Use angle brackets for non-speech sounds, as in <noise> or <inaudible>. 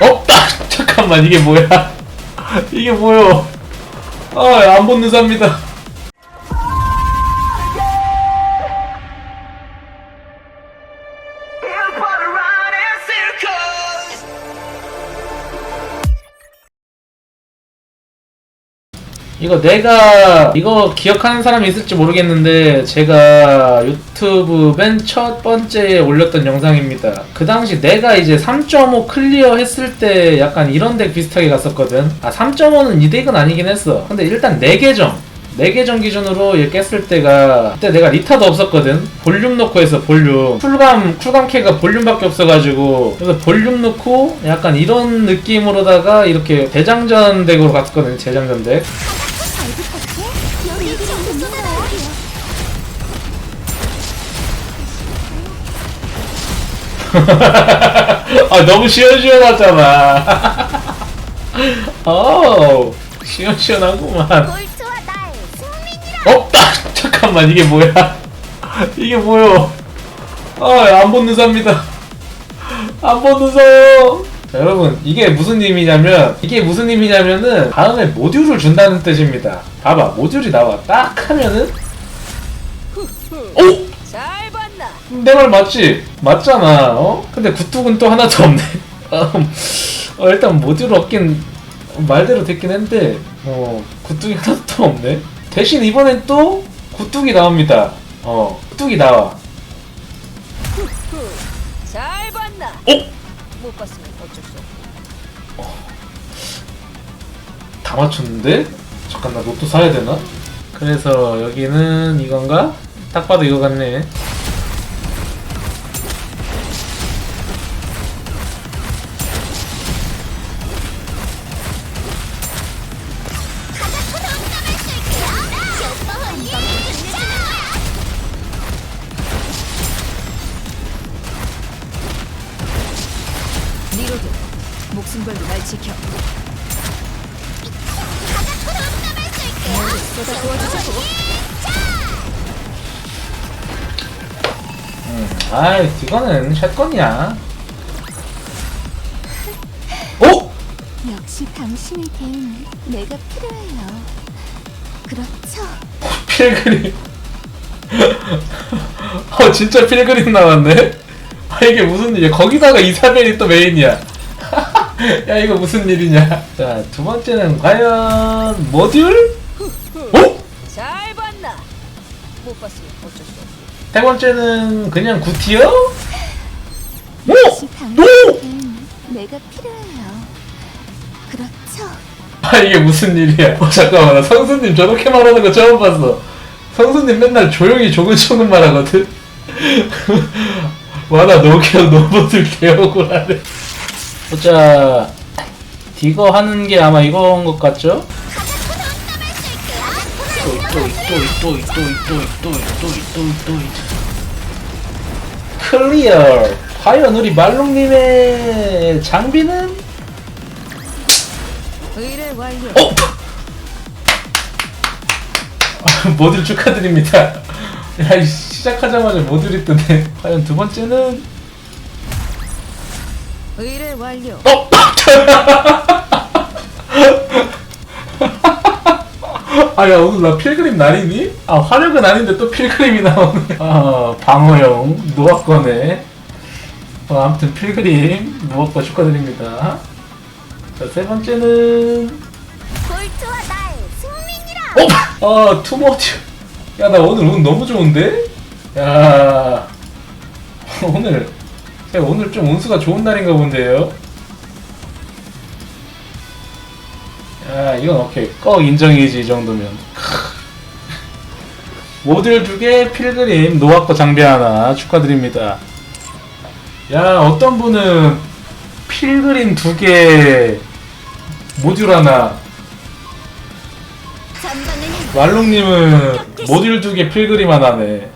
어? 아, 잠깐만 이게 뭐야? <laughs> 이게 뭐요? 아 안 붙는 삽니다. 이거 내가 이거 기억하는 사람이 있을지 모르겠는데 제가 유튜브 맨 첫 번째에 올렸던 영상입니다. 그 당시 내가 이제 3.5 클리어 했을 때 약간 이런 덱 비슷하게 갔었거든. 아 3.5는 이 덱은 아니긴 했어. 근데 일단 4계정 4계정 기준으로 얘 깼을 때가 그때 내가 리타도 없었거든 볼륨 넣고 해서 볼륨 쿨감 쿨감 캐가 볼륨밖에 없어가지고 그래서 볼륨 넣고 약간 이런 느낌으로다가 이렇게 대장전 덱으로 갔거든 대장전 덱 <laughs> 아 너무 시원시원하잖아. <laughs> 어 시원시원하구만. 골투와 나의 승민이라. 어? 아, 잠깐만 이게 뭐야? <laughs> 이게 뭐요? 아안 붙는 삽니다. 안 붙는 서. 자, 여러분 이게 무슨 의미냐면 이게 무슨 의미냐면은 다음에 모듈을 준다는 뜻입니다. 봐봐 모듈이 나와 딱 하면은 오? 내 말 맞지? 맞잖아. 어? 근데 구뚝은 또 하나도 없네. 음, <laughs> 어, 일단 모듈 없긴 말대로 됐긴 했는데 어 구뚝이 하나도 없네. 대신 이번엔 또 구뚝이 나옵니다. 어 구뚝이 나와. 잘 봤나? 어? 못 봤으면 어쩔 수 없고. 다 맞췄는데? 잠깐 나 로또 사야 되나? 그래서 여기는 이건가? 딱 봐도 이거 같네. 리로드, 목숨 걸고 날 지켜. 모두 쏟아 부어주자고. 음, 아이 이거는 샷건이야. 오! 역시 당신에겐 내가 필요해요. 그렇죠. 필그림. <laughs> 어 진짜 필그림 나왔네. 아 이게 무슨 일이야? 거기다가 이사벨이 또 메인이야. <laughs> 야 이거 무슨 일이냐? 자 두 번째는 과연 모듈? 오? 잘 봤나? 못 봤으면 어쩔 수 없고. 세 번째는 그냥 구티어? <laughs> 오! 노! 내가 필요해요. 그렇죠. 아 이게 무슨 일이야? 어 잠깐만 나 성수님 저렇게 말하는 거 처음 봤어. 성수님 맨날 조용히 조근조근 말하거든. <laughs> 와나 노기형 노보들 개억울하네. 보자. 디거 하는 게 아마 이거인 것 같죠? 클리어. 과연 우리 말롱님의 장비는? 의뢰 완료. 어? 모듈 축하드립니다. <laughs> 야, 이 시작하자마자 모듈이 뜨네. <laughs> 과연 두 번째는? 의뢰 완료. 어? <laughs> 아, 야, 오늘 나 필그림 날이니? 아, 화력은 아닌데 또 필그림이 나오네. 아, 방어용, 노악거네. 어, 아무튼 필그림, 무엇과 축하드립니다. 자, 세 번째는? 골투와 나의 승민이라. 어? 아, 투머치. 야, 나 오늘 운 너무 좋은데? 야, <laughs> 오늘, 오늘 좀 운수가 좋은 날인가 본데요? 야, 이건 오케이. 꺽 인정이지, 이 정도면. 모듈 두 개, 필그림, 노아거 장비 하나 축하드립니다. 야, 어떤 분은 필그림 두 개, 모듈 하나, 말롱님은 모듈 두 개 필그림 하나네.